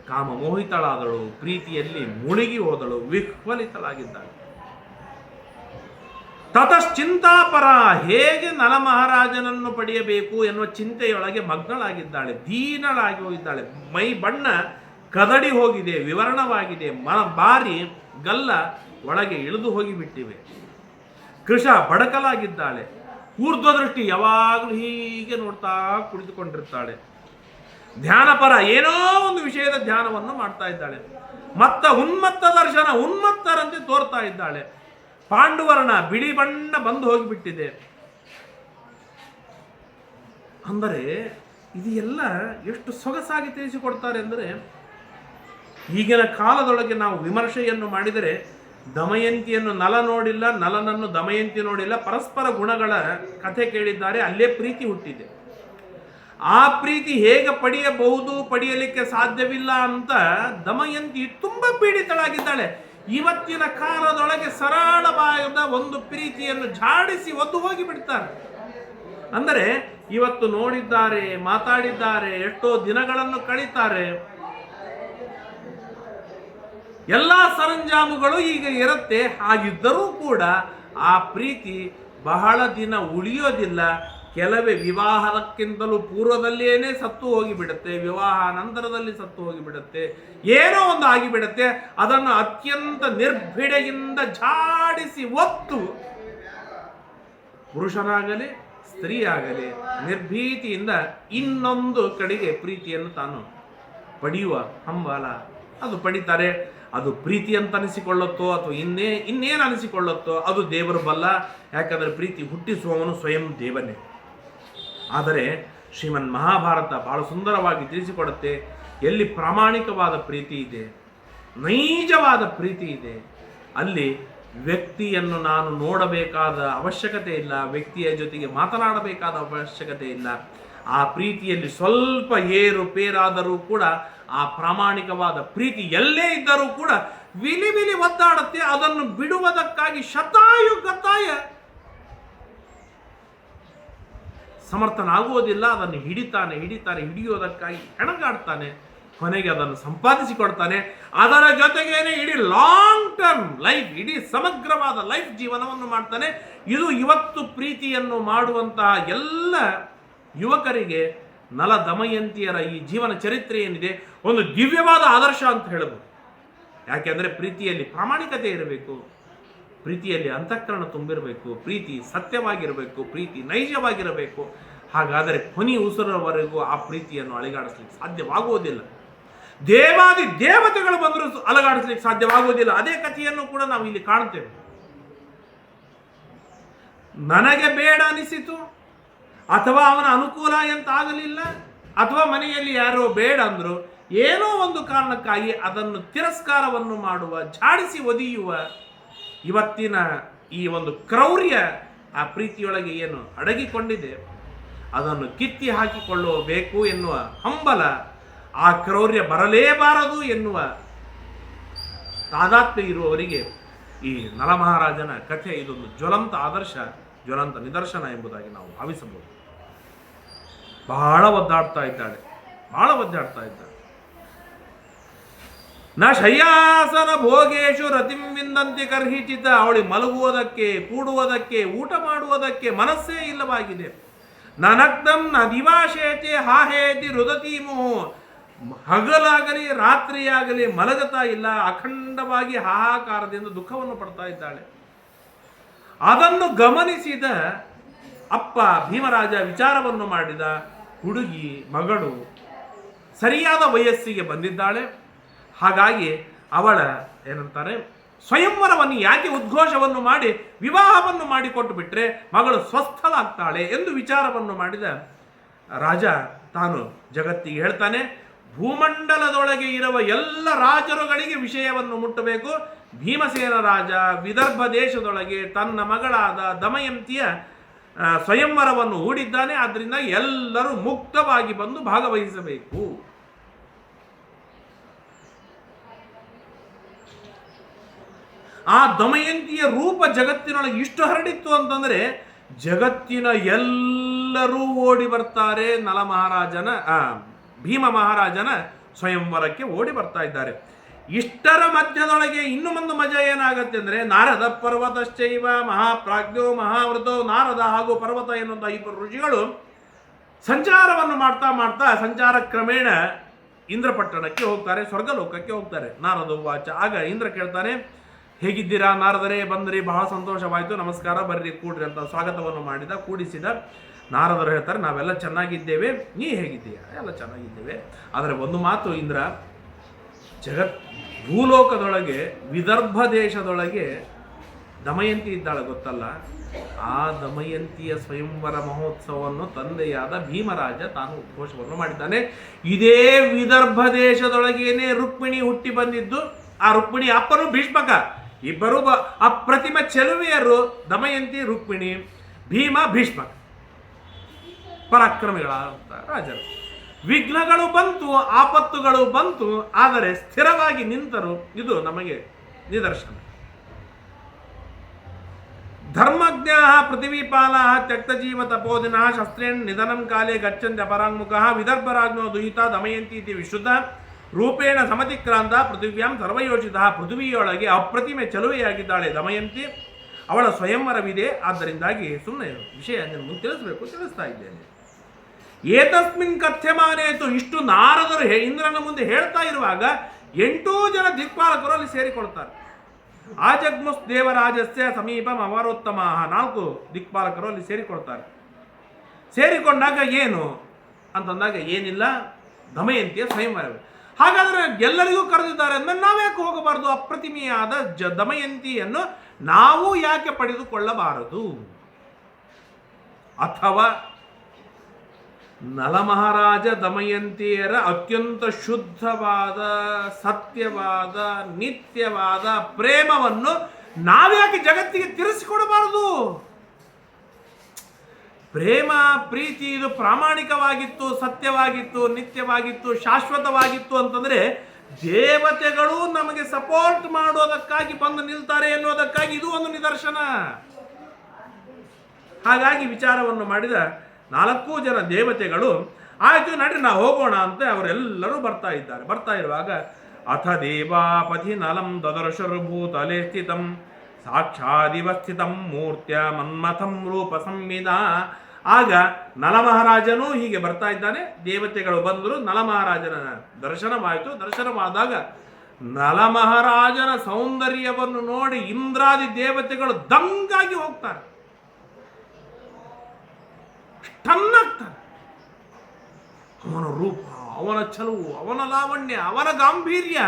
ಕಾಮಮೋಹಿತಳಾದಳು, ಪ್ರೀತಿಯಲ್ಲಿ ಮುಳುಗಿ ಹೋದಳು, ವಿಹ್ವಲಿತಳಾಗಿದ್ದಾಳೆ. ತತಶ್ಚಿಂತಾಪರ ಹೇಗೆ ನಲ ಮಹಾರಾಜನನ್ನು ಪಡೆಯಬೇಕು ಎನ್ನುವ ಚಿಂತೆಯೊಳಗೆ ಮಗ್ನಳಾಗಿದ್ದಾಳೆ, ದೀನಳಾಗಿ ಹೋಗಿದ್ದಾಳೆ. ಮೈ ಬಣ್ಣ ಕದಡಿ ಹೋಗಿದೆ, ವಿವರಣವಾಗಿದೆ. ಮ ಬಾರಿ ಗಲ್ಲ ಒಳಗೆ ಇಳಿದು ಹೋಗಿಬಿಟ್ಟಿವೆ. ಕೃಷ ಬಡಕಲಾಗಿದ್ದಾಳೆ. ಊರ್ಧ್ವ ದೃಷ್ಟಿ ಯಾವಾಗಲೂ ಹೀಗೆ ನೋಡ್ತಾ ಕುಳಿತುಕೊಂಡಿರ್ತಾಳೆ. ಧ್ಯಾನಪರ ಏನೋ ಒಂದು ವಿಷಯದ ಧ್ಯಾನವನ್ನು ಮಾಡ್ತಾ ಇದ್ದಾಳೆ. ಮತ್ತ ಉನ್ಮತ್ತ ದರ್ಶನ ಉನ್ಮತ್ತರಂತೆ ತೋರ್ತಾ ಇದ್ದಾಳೆ. ಪಾಂಡುವರ್ಣ ಬಿಳಿ ಬಣ್ಣ ಬಂದು ಹೋಗಿಬಿಟ್ಟಿದೆ. ಅಂದರೆ ಇದು ಎಲ್ಲ ಎಷ್ಟು ಸೊಗಸಾಗಿ ತಿಳಿಸಿಕೊಡ್ತಾರೆ ಅಂದರೆ, ಈಗಿನ ಕಾಲದೊಳಗೆ ನಾವು ವಿಮರ್ಶೆಯನ್ನು ಮಾಡಿದರೆ ದಮಯಂತಿಯನ್ನು ನಲ ನೋಡಿಲ್ಲ, ನಲನನ್ನು ದಮಯಂತಿ ನೋಡಿಲ್ಲ, ಪರಸ್ಪರ ಗುಣಗಳ ಕಥೆ ಕೇಳಿದ್ದಾರೆ, ಅಲ್ಲೇ ಪ್ರೀತಿ ಹುಟ್ಟಿದೆ. ಆ ಪ್ರೀತಿ ಹೇಗೆ ಪಡೆಯಬಹುದು, ಪಡೆಯಲಿಕ್ಕೆ ಸಾಧ್ಯವಿಲ್ಲ ಅಂತ ದಮಯಂತಿ ತುಂಬ ಪೀಡಿತಳಾಗಿದ್ದಾಳೆ. ಇವತ್ತಿನ ಕಾಲದೊಳಗೆ ಸರಳವಾದ ಒಂದು ಪ್ರೀತಿಯನ್ನು ಝಾಡಿಸಿ ಒದ್ದು ಹೋಗಿ ಬಿಡ್ತಾರೆ. ಅಂದರೆ ಇವತ್ತು ನೋಡಿದ್ದಾರೆ, ಮಾತಾಡಿದ್ದಾರೆ, ಎಷ್ಟೋ ದಿನಗಳನ್ನು ಕಳೀತಾರೆ. ಎಲ್ಲ ಸರಂಜಾಮುಗಳು ಈಗ ಇರುತ್ತೆ. ಹಾಗಿದ್ದರೂ ಕೂಡ ಆ ಪ್ರೀತಿ ಬಹಳ ದಿನ ಉಳಿಯೋದಿಲ್ಲ. ಕೆಲವೇ ವಿವಾಹಕ್ಕಿಂತಲೂ ಪೂರ್ವದಲ್ಲಿಯೇ ಸತ್ತು ಹೋಗಿಬಿಡುತ್ತೆ ವಿವಾಹ ನಂತರದಲ್ಲಿ ಸತ್ತು ಹೋಗಿಬಿಡುತ್ತೆ, ಏನೋ ಒಂದು ಆಗಿಬಿಡುತ್ತೆ, ಅದನ್ನು ಅತ್ಯಂತ ನಿರ್ಭಿಡೆಯಿಂದ ಜಾಡಿಸಿ ಒತ್ತು. ಪುರುಷನಾಗಲಿ ಸ್ತ್ರೀ ಆಗಲಿ ನಿರ್ಭೀತಿಯಿಂದ ಇನ್ನೊಂದು ಕಡೆಗೆ ಪ್ರೀತಿಯನ್ನು ತಾನು ಪಡೆಯುವ ಹಂಬಲ. ಅದು ಪಡಿತಾರೆ, ಅದು ಪ್ರೀತಿ ಅಂತ ಅನಿಸಿಕೊಳ್ಳುತ್ತೋ ಅಥವಾ ಇನ್ನೇ ಇನ್ನೇನು ಅನಿಸಿಕೊಳ್ಳುತ್ತೋ ಅದು ದೇವರು ಬಲ್ಲ. ಯಾಕಂದರೆ ಪ್ರೀತಿ ಹುಟ್ಟಿಸುವವನು ಸ್ವಯಂ ದೇವನೇ. ಆದರೆ ಶ್ರೀಮನ್ ಮಹಾಭಾರತ ಬಹಳ ಸುಂದರವಾಗಿ ತಿಳಿಸಿಕೊಡುತ್ತೆ. ಎಲ್ಲಿ ಪ್ರಾಮಾಣಿಕವಾದ ಪ್ರೀತಿ ಇದೆ, ನೈಜವಾದ ಪ್ರೀತಿ ಇದೆ, ಅಲ್ಲಿ ವ್ಯಕ್ತಿಯನ್ನು ನಾನು ನೋಡಬೇಕಾದ ಅವಶ್ಯಕತೆ ಇಲ್ಲ, ವ್ಯಕ್ತಿಯ ಜೊತೆಗೆ ಮಾತನಾಡಬೇಕಾದ ಅವಶ್ಯಕತೆ ಇಲ್ಲ. ಆ ಪ್ರೀತಿಯಲ್ಲಿ ಸ್ವಲ್ಪ ಏರು ಪೇರಾದರೂ ಕೂಡ ಆ ಪ್ರಾಮಾಣಿಕವಾದ ಪ್ರೀತಿ ಎಲ್ಲೇ ಇದ್ದರೂ ಕೂಡ ವಿಲಿ ವಿಲಿ ಒದ್ದಾಡುತ್ತೆ. ಅದನ್ನು ಬಿಡುವುದಕ್ಕಾಗಿ ಶತಾಯು ಗತಾಯ ಸಮರ್ಥನಾಗುವುದಿಲ್ಲ, ಅದನ್ನು ಹಿಡಿತಾನೆ ಹಿಡಿತಾನೆ ಹಿಡಿಯೋದಕ್ಕಾಗಿ ಹೆಣಗಾಡ್ತಾನೆ, ಕೊನೆಗೆ ಅದನ್ನು ಸಂಪಾದಿಸಿಕೊಡ್ತಾನೆ. ಅದರ ಜೊತೆಗೇನೆ ಇಡೀ ಲಾಂಗ್ ಟರ್ಮ್ ಲೈಫ್ ಇಡೀ ಸಮಗ್ರವಾದ ಲೈಫ್ ಜೀವನವನ್ನು ಮಾಡ್ತಾನೆ. ಇದು ಇವತ್ತು ಪ್ರೀತಿಯನ್ನು ಮಾಡುವಂತಹ ಎಲ್ಲ ಯುವಕರಿಗೆ ನಲ ದಮಯಂತಿಯರ ಈ ಜೀವನ ಚರಿತ್ರೆ ಏನಿದೆ, ಒಂದು ದಿವ್ಯವಾದ ಆದರ್ಶ ಅಂತ ಹೇಳಬಹುದು ಯಾಕೆಂದರೆ ಪ್ರೀತಿಯಲ್ಲಿ ಪ್ರಾಮಾಣಿಕತೆ ಇರಬೇಕು. ಪ್ರೀತಿಯಲ್ಲಿ ಅಂತಃಕರಣ ತುಂಬಿರಬೇಕು, ಪ್ರೀತಿ ಸತ್ಯವಾಗಿರಬೇಕು, ಪ್ರೀತಿ ನೈಜವಾಗಿರಬೇಕು. ಹಾಗಾದರೆ ಕೊನಿ ಉಸಿರವರೆಗೂ ಆ ಪ್ರೀತಿಯನ್ನು ಅಲೆಗಾಡಿಸ್ಲಿಕ್ಕೆ ಸಾಧ್ಯವಾಗುವುದಿಲ್ಲ. ದೇವಾದಿ ದೇವತೆಗಳು ಬಂದರೂ ಅಲಗಾಡಿಸ್ಲಿಕ್ಕೆ ಸಾಧ್ಯವಾಗುವುದಿಲ್ಲ. ಅದೇ ಕಥೆಯನ್ನು ಕೂಡ ನಾವು ಇಲ್ಲಿ ಕಾಣ್ತೇವೆ ನನಗೆ ಬೇಡ ಅನಿಸಿತು, ಅಥವಾ ಅವನ ಅನುಕೂಲ ಎಂತ ಆಗಲಿಲ್ಲ, ಅಥವಾ ಮನೆಯಲ್ಲಿ ಯಾರೋ ಬೇಡ ಅಂದ್ರು, ಏನೋ ಒಂದು ಕಾರಣಕ್ಕಾಗಿ ಅದನ್ನು ತಿರಸ್ಕಾರವನ್ನು ಮಾಡುವ, ಝಾಡಿಸಿ ಒದಿಯುವ ಇವತ್ತಿನ ಈ ಒಂದು ಕ್ರೌರ್ಯ ಆ ಪ್ರೀತಿಯೊಳಗೆ ಏನು ಅಡಗಿಕೊಂಡಿದೆ, ಅದನ್ನು ಕಿತ್ತಿ ಹಾಕಿಕೊಳ್ಳಬೇಕು ಎನ್ನುವ ಹಂಬಲ ಆ ಕ್ರೌರ್ಯ ಬರಲೇಬಾರದು ಎನ್ನುವ ತಾದಾತ್ಮ್ಯ ಇರುವವರಿಗೆ ಈ ನಲಮಹಾರಾಜನ ಕಥೆ ಇದೊಂದು ಜ್ವಲಂತ ಆದರ್ಶ, ಜ್ವಲಂತ ನಿದರ್ಶನ ಎಂಬುದಾಗಿ ನಾವು ಭಾವಿಸಬಹುದು. ಬಹಳ ಒದ್ದಾಡ್ತಾ ಇದ್ದಾಳೆ, ಬಹಳ ಒದ್ದಾಡ್ತಾ ಇದ್ದಾಳೆ. ನ ಶಯ್ಯಾಸನ ಭೋಗೇಶು ರತಿಂ ವಿಂದಂತಿ ಕರ್ಹಿಚಿತ. ಅವಳಿ ಮಲಗುವುದಕ್ಕೆ, ಕೂಡುವುದಕ್ಕೆ, ಊಟ ಮಾಡುವುದಕ್ಕೆ ಮನಸ್ಸೇ ಇಲ್ಲವಾಗಿದೆ. ನನಗ್ದಂ ನ ದಿವಾಶೇತೆ ಹಾಹೇತಿ ರುದತೀಮು. ಹಗಲಾಗಲಿ, ರಾತ್ರಿಯಾಗಲಿ ಮಲಗತಾ ಇಲ್ಲ. ಅಖಂಡವಾಗಿ ಹಾಹಾಕಾರದಿಂದ ದುಃಖವನ್ನು ಪಡ್ತಾ ಇದ್ದಾಳೆ. ಅದನ್ನು ಗಮನಿಸಿದ ಅಪ್ಪ ಭೀಮರಾಜ ವಿಚಾರವನ್ನು ಮಾಡಿದ ಹುಡುಗಿ ಮಗಳು ಸರಿಯಾದ ವಯಸ್ಸಿಗೆ ಬಂದಿದ್ದಾಳೆ. ಹಾಗಾಗಿ ಅವಳ ಏನಂತಾರೆ, ಸ್ವಯಂವರವನ್ನು ಯಾಕೆ ಉದ್ಘೋಷವನ್ನು ಮಾಡಿ ವಿವಾಹವನ್ನು ಮಾಡಿಕೊಟ್ಟು ಬಿಟ್ಟರೆ ಮಗಳು ಸ್ವಸ್ಥಳಾಗ್ತಾಳೆ ಎಂದು ವಿಚಾರವನ್ನು ಮಾಡಿದ ರಾಜ ತಾನು ಜಗತ್ತಿಗೆ ಹೇಳ್ತಾನೆ, ಭೂಮಂಡಲದೊಳಗೆ ಇರುವ ಎಲ್ಲ ರಾಜರುಗಳಿಗೆ ವಿಷಯವನ್ನು ಮುಟ್ಟಬೇಕು. ಭೀಮಸೇನ ರಾಜ ವಿದರ್ಭ ದೇಶದೊಳಗೆ ತನ್ನ ಮಗಳಾದ ದಮಯಂತಿಯ ಸ್ವಯಂವರವನ್ನು ಹೂಡಿದ್ದಾನೆ. ಆದ್ದರಿಂದ ಎಲ್ಲರೂ ಮುಕ್ತವಾಗಿ ಬಂದು ಭಾಗವಹಿಸಬೇಕು. ಆ ದಮಯಂತಿಯ ರೂಪ ಜಗತ್ತಿನೊಳಗೆ ಇಷ್ಟು ಹರಡಿತ್ತು ಅಂತಂದರೆ ಜಗತ್ತಿನ ಎಲ್ಲರೂ ಓಡಿ ಬರ್ತಾರೆ ನಲ ಮಹಾರಾಜನ ಭೀಮ ಮಹಾರಾಜನ ಸ್ವಯಂವರಕ್ಕೆ ಓಡಿ ಬರ್ತಾ ಇದ್ದಾರೆ. ಇಷ್ಟರ ಮಧ್ಯದೊಳಗೆ ಇನ್ನು ಒಂದು ಮಜಾ ಏನಾಗತ್ತೆ ಅಂದರೆ ನಾರದ ಪರ್ವತಶ್ಚೈವ, ಮಹಾಪ್ರಾಜ್ಞೋ, ಮಹಾವೃತೋ, ನಾರದ ಹಾಗೂ ಪರ್ವತ ಎನ್ನುವಂಥ ಇಬ್ಬರು ಋಷಿಗಳು ಸಂಚಾರವನ್ನು ಮಾಡ್ತಾ ಮಾಡ್ತಾ ಸಂಚಾರ ಕ್ರಮೇಣ ಇಂದ್ರಪಟ್ಟಣಕ್ಕೆ ಹೋಗ್ತಾರೆ, ಸ್ವರ್ಗಲೋಕಕ್ಕೆ ಹೋಗ್ತಾರೆ. ನಾರದ ವಾಚ ಆಗ ಇಂದ್ರ ಕೇಳ್ತಾನೆ ಹೇಗಿದ್ದೀರಾ ನಾರದರೇ ಬಂದ್ರಿ ಬಹಳ ಸಂತೋಷವಾಯಿತು. ನಮಸ್ಕಾರ, ಬರ್ರಿ ಕೂಡ್ರಿ ಅಂತ ಸ್ವಾಗತವನ್ನು ಮಾಡಿದ, ಕೂಡಿಸಿದ ನಾರದರು ಹೇಳ್ತಾರೆ, ನಾವೆಲ್ಲ ಚೆನ್ನಾಗಿದ್ದೇವೆ. ನೀ ಹೇಗಿದ್ದೀಯಾ? ಎಲ್ಲ ಚೆನ್ನಾಗಿದ್ದೇವೆ. ಆದರೆ ಒಂದು ಮಾತು ಇಂದ್ರ, ಜಗತ್ ಭೂಲೋಕದೊಳಗೆ, ವಿದರ್ಭ ದೇಶದೊಳಗೆ ದಮಯಂತಿ ಇದ್ದಾಳೆ ಗೊತ್ತಲ್ಲ? ಆ ದಮಯಂತಿಯ ಸ್ವಯಂವರ ಮಹೋತ್ಸವವನ್ನು ತಂದೆಯಾದ ಭೀಮರಾಜ ತಾನು ಉದ್ಘೋಷವನ್ನು ಮಾಡಿದ್ದಾನೆ. ಇದೇ ವಿದರ್ಭ ದೇಶದೊಳಗೇನೆ ರುಕ್ಮಿಣಿ ಹುಟ್ಟಿ ಬಂದಿದ್ದು. ಆ ರುಕ್ಮಿಣಿ ಅಪ್ಪನು ಭೀಷ್ಮಕ. ಇಬ್ಬರು ಅಪ್ರತಿಮ ಚೆಲುವೆಯರು ದಮಯಂತಿ, ರುಕ್ಮಿಣಿ, ಭೀಮ ಭೀಷ್ಮ ಪರಾಕ್ರಮಿಗಳ ರಾಜರು. ವಿಘ್ನಗಳು ಬಂತು, ಆಪತ್ತುಗಳು ಬಂತು, ಆದರೆ ಸ್ಥಿರವಾಗಿ ನಿಂತರು. ಇದು ನಮಗೆ ನಿದರ್ಶನ. ಧರ್ಮಜ್ಞ ಪೃಥ್ವೀಪಾಲ ತಕ್ತಜೀವ ತಪೋದಿನ ಶಸ್ತ್ರೇಣ್ ನಿಧನಂ ಕಾಲೇ ಗಚ್ಚಂತೆ ಅಪರಾಂಗುಖ ವಿದರ್ಭರಾಜ್ಞೋ ದುಹಿತ, ದಮಯಂತಿ ಇತಿ ವಿಶುದ್ಧ. ರೂಪೇಣ ಸಮತಿಕ್ರಾಂತ ಪೃಥಿವ್ಯಾಂ ಸರ್ವಯೋಚಿತ ಪೃಥ್ವಿಯೊಳಗೆ ಅಪ್ರತಿಮೆ ಚಲುವೆಯಾಗಿದ್ದಾಳೆ ದಮಯಂತಿ. ಅವಳ ಸ್ವಯಂವರವಿದೆ. ಆದ್ದರಿಂದಾಗಿ ಸುಮ್ಮನೆ ವಿಷಯ ನಿಮಗೆ ತಿಳಿಸಬೇಕು, ತಿಳಿಸ್ತಾ ಇದ್ದೇನೆ. ಏತಸ್ಮಿನ್ ಕಥ್ಯಮಾನೇತು ಇಷ್ಟು ನಾರದರು ಇಂದ್ರನ ಮುಂದೆ ಹೇಳ್ತಾ ಇರುವಾಗ ಎಂಟೂ ಜನ ದಿಕ್ಪಾಲಕರು ಅಲ್ಲಿ ಸೇರಿಕೊಳ್ತಾರೆ ಆಜಗ್ಮುಸ್ ದೇವರಾಜಸ್ಯ ಸಮೀಪ ಅವರೋತ್ತಮ ನಾಲ್ಕು ದಿಕ್ಪಾಲಕರು ಅಲ್ಲಿ ಸೇರಿಕೊಳ್ತಾರೆ ಸೇರಿಕೊಂಡಾಗ ಏನು? ಅಂತಂದಾಗ ಏನಿಲ್ಲ, ದಮಯಂತಿಯ ಸ್ವಯಂವರ ಹಾಗಾದ್ರೆ ಎಲ್ಲರಿಗೂ ಕರೆದಿದ್ದಾರೆ ಅಂದ್ರೆ ನಾವ್ಯಾಕೆ ಹೋಗಬಾರದು. ಅಪ್ರತಿಮೆಯಾದ ಜ ದಮಯಂತಿಯನ್ನು ನಾವು ಯಾಕೆ ಪಡೆದುಕೊಳ್ಳಬಾರದು? ಅಥವಾ ನಲಮಹಾರಾಜ ದಮಯಂತಿಯರ ಅತ್ಯಂತ ಶುದ್ಧವಾದ, ಸತ್ಯವಾದ, ನಿತ್ಯವಾದ ಪ್ರೇಮವನ್ನು ನಾವ್ಯಾಕೆ ಜಗತ್ತಿಗೆ ತಿಳಿಸಿಕೊಡಬಾರದು ಪ್ರೇಮ, ಪ್ರೀತಿ ಇದು ಪ್ರಾಮಾಣಿಕವಾಗಿತ್ತು, ಸತ್ಯವಾಗಿತ್ತು, ನಿತ್ಯವಾಗಿತ್ತು, ಶಾಶ್ವತವಾಗಿತ್ತು ಅಂತಂದ್ರೆ ದೇವತೆಗಳು ನಮಗೆ ಸಪೋರ್ಟ್ ಮಾಡೋದಕ್ಕಾಗಿ ಬಂದು ನಿಲ್ತಾರೆ ಎನ್ನುವುದಕ್ಕಾಗಿ ಇದು ಒಂದು ನಿದರ್ಶನ. ಹಾಗಾಗಿ ವಿಚಾರವನ್ನು ಮಾಡಿದ ನಾಲ್ಕು ಜನ ದೇವತೆಗಳು, ಆಯ್ತು ನಡಿ ನಾವು ಹೋಗೋಣ ಅಂತ ಅವರೆಲ್ಲರೂ ಬರ್ತಾ ಇದ್ದಾರೆ. ಬರ್ತಾ ಇರುವಾಗ, ಅಥ ದೇವಾಪತಿ ನಲಂ ದದರ್ಶರ್ಭೂತಲೆ ಸ್ಥಿತಂ ಸಾಕ್ಷಾದಿವಸ್ಥಿತಂ ಮೂರ್ತ್ಯ ಮನ್ಮಥಂ ರೂಪ ಸಂವಿಧ ಆಗ ನಲಮಹಾರಾಜನೂ ಹೀಗೆ ಬರ್ತಾ ಇದ್ದಾನೆ. ದೇವತೆಗಳು ಬಂದರು, ನಲಮಹಾರಾಜನ ದರ್ಶನವಾಯಿತು ದರ್ಶನವಾದಾಗ ನಲಮಹಾರಾಜನ ಸೌಂದರ್ಯವನ್ನು ನೋಡಿ ಇಂದ್ರಾದಿ ದೇವತೆಗಳು ದಂಗಾಗಿ ಹೋಗ್ತಾರೆ. ಟನ್ನಾಗ್ತಾರೆ ಅವನ ರೂಪ, ಅವನ ಚಲುವು, ಅವನ ಲಾವಣ್ಯ, ಅವನ ಗಾಂಭೀರ್ಯ,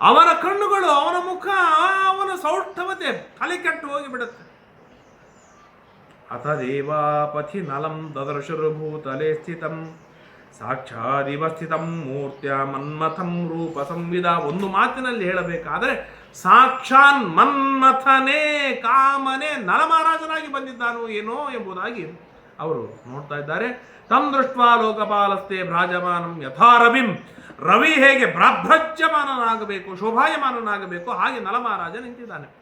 ಅವನ ಕಣ್ಣುಗಳು, ಅವನ ಮುಖ, ಅವನ ಸೌಷ್ಠವತೆ ತಲೆ ಕೆಟ್ಟು ಹೋಗಿಬಿಡುತ್ತೆ. ಅಥ ದೇವಾಪಥಿ ನಲಂ ದದರ್ಶುರ್ಭೂತಲೆ ಸ್ಥಿತಂ ಸಾಕ್ಷಾದಿವ ಸ್ಥಿತಂ ಮೂರ್ತ್ಯ ಮನ್ಮಥಂ ರೂಪ ಸಂವಿಧ ಒಂದು ಮಾತಿನಲ್ಲಿ ಹೇಳಬೇಕಾದರೆ, ಸಾಕ್ಷಾನ್ ಮನ್ಮಥನೇ, ಕಾಮನೆ ನಲಮಹಾರಾಜನಾಗಿ ಬಂದಿದ್ದಾನೋ ಏನೋ ಎಂಬುದಾಗಿ ಅವರು ನೋಡ್ತಾ ಇದ್ದಾರೆ. ತಂ ದೃಷ್ಟ ಲೋಕಪಾಲಸ್ತೆ ಭ್ರಾಜಮಾನಂ ಯಥಾ ರವಿಂ ರವಿ ಹೇಗೆ ಭ್ರಭ್ರಜ್ಯಮಾನನಾಗಬೇಕು, ಶೋಭಾಯಮಾನನಾಗಬೇಕು, ಹಾಗೆ ನಲಮಹಾರಾಜ ನಿಂತಿದ್ದಾನೆ.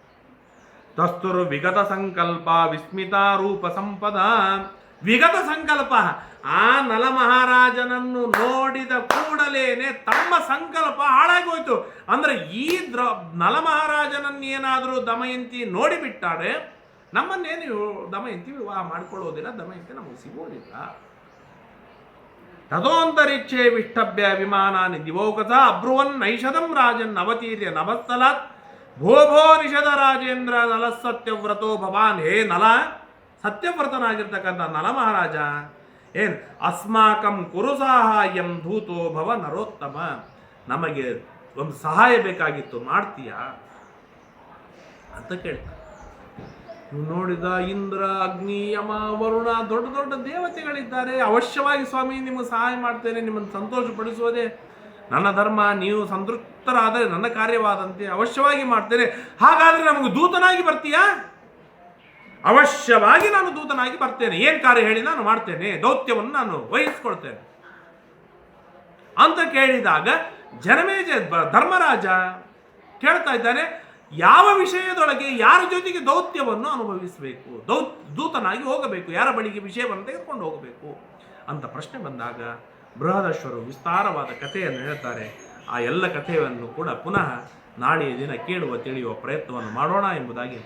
ತಸ್ತುರು ವಿಗತ ಸಂಕಲ್ಪ ವಿಸ್ಮಿತಾರೂಪ ಸಂಪದ. ವಿಗತ ಸಂಕಲ್ಪ. ಆ ನಲಮಹಾರಾಜನನ್ನು ನೋಡಿದ ಕೂಡಲೇನೆ ತಮ್ಮ ಸಂಕಲ್ಪ ಹಾಳಾಗೋಯ್ತು. ಅಂದ್ರೆ ಈ ದ್ರ ನಲಮಹಾರಾಜನನ್ನೇನಾದರೂ ದಮಯಂತಿ ನೋಡಿಬಿಟ್ಟಾರೆ ನಮ್ಮನ್ನೇನು ದಮಯಂತಿ ವಿವಾಹ ಮಾಡ್ಕೊಳ್ಳೋದಿಲ್ಲ, ದಮಯಂತಿ ನಮಗೆ ಸಿಗೋದಿಲ್ಲ. ತದೋಂತರಿಕ್ಷೆ ವಿಷ್ಟಭ್ಯ ವಿಮಾನಾನಿ ದಿವೋಕಥ ಅಬ್ರುವನ್ ನೈಷದಂ ರಾಜನ್ ಅವತೀರ್ಯ ನಭಸ್ಥಲಾತ್. ಭೋ ಭೋ ನಿಷದ ರಾಜೇಂದ್ರ ನಲ ಸತ್ಯವ್ರತೋ ಭವಾನ್, ಹೇ ನಲ. ಸತ್ಯವ್ರತನಾಗಿರ್ತಕ್ಕಂಥ ನಲ ಮಹಾರಾಜ, ಏನ್? ಅಸ್ಮಾಕಂ ಕುರು ಸಹಾಯಂ ಧೂತೋ ಭವ ನರೋತ್ತಮ. ನಮಗೆ ಒಂದು ಸಹಾಯ ಬೇಕಾಗಿತ್ತು, ಮಾಡ್ತೀಯಾ? ಅಂತ ಕೇಳ್ತಾರೆ ನೋಡಿದ ಇಂದ್ರ, ಅಗ್ನಿ, ಯಮ, ವರುಣ, ದೊಡ್ಡ ದೊಡ್ಡ ದೇವತೆಗಳಿದ್ದಾರೆ. ಅವಶ್ಯವಾಗಿ ಸ್ವಾಮಿ, ನಿಮಗೆ ಸಹಾಯ ಮಾಡ್ತೇನೆ, ನಿಮ್ಮನ್ನು ಸಂತೋಷಪಡಿಸುವುದೇ ನನ್ನ ಧರ್ಮ, ನೀವು ಸಂತೃಪ್ತರಾದರೆ ನನ್ನ ಕಾರ್ಯವಾದಂತೆ ಅವಶ್ಯವಾಗಿ ಮಾಡ್ತೇನೆ. ಹಾಗಾದರೆ ನಮಗೆ ದೂತನಾಗಿ ಬರ್ತೀಯಾ? ಅವಶ್ಯವಾಗಿ ನಾನು ದೂತನಾಗಿ ಬರ್ತೇನೆ. ಏನು ಕಾರ್ಯ ಹೇಳಿ ನಾನು ಮಾಡ್ತೇನೆ. ದೌತ್ಯವನ್ನು ನಾನು ವಹಿಸ್ಕೊಳ್ತೇನೆ. ಅಂತ ಕೇಳಿದಾಗ ಜನಮೇಜ ಧರ್ಮರಾಜ ಕೇಳ್ತಾ ಇದ್ದಾನೆ, ಯಾವ ವಿಷಯದೊಳಗೆ ಯಾರ ಜೊತೆಗೆ ದೌತ್ಯವನ್ನು ಅನುಭವಿಸಬೇಕು? ದೌ ದೂತನಾಗಿ ಹೋಗಬೇಕು. ಯಾರ ಬಳಿಗೆ ವಿಷಯವನ್ನು ತೆಗೆದುಕೊಂಡು ಹೋಗಬೇಕು? ಅಂತ ಪ್ರಶ್ನೆ ಬಂದಾಗ ಬೃಹದಶ್ವರು ವಿಸ್ತಾರವಾದ ಕಥೆಯನ್ನು ಹೇಳ್ತಾರೆ. ಆ ಎಲ್ಲ ಕಥೆಯನ್ನು ಕೂಡ ಪುನಃ ನಾಳೆಯ ದಿನ ಕೇಳುವ, ತಿಳಿಯುವ ಪ್ರಯತ್ನವನ್ನು ಮಾಡೋಣ ಎಂಬುದಾಗಿ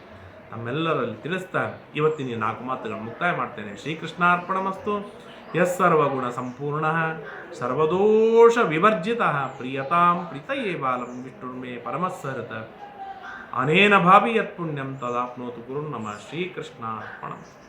ನಮ್ಮೆಲ್ಲರಲ್ಲಿ ತಿಳಿಸ್ತಾ ಇವತ್ತಿನ ನಾಲ್ಕು ಮಾತುಗಳನ್ನು ಮುಕ್ತಾಯ ಮಾಡ್ತೇನೆ. ಶ್ರೀಕೃಷ್ಣಾರ್ಪಣಮಸ್ತು. ಯಸ್ ಸರ್ವಗುಣ ಸಂಪೂರ್ಣ. ಸರ್ವದೋಷ ವಿವರ್ಜಿತ. ಪ್ರಿಯತಾಂ ಪ್ರೀತಯೇ ಬಾಲಂ ವಿಷ್ಣುರ್ಮೇ ಪರಮಸ್ಸರತ. ಅನೇನ ಭಾವಿ ಯತ್ ಪುಣ್ಯಂ ತದಾಪ್ನೋತು ಗುರು ನಮ. ಶ್ರೀಕೃಷ್ಣಾರ್ಪಣಮಸ್ತು.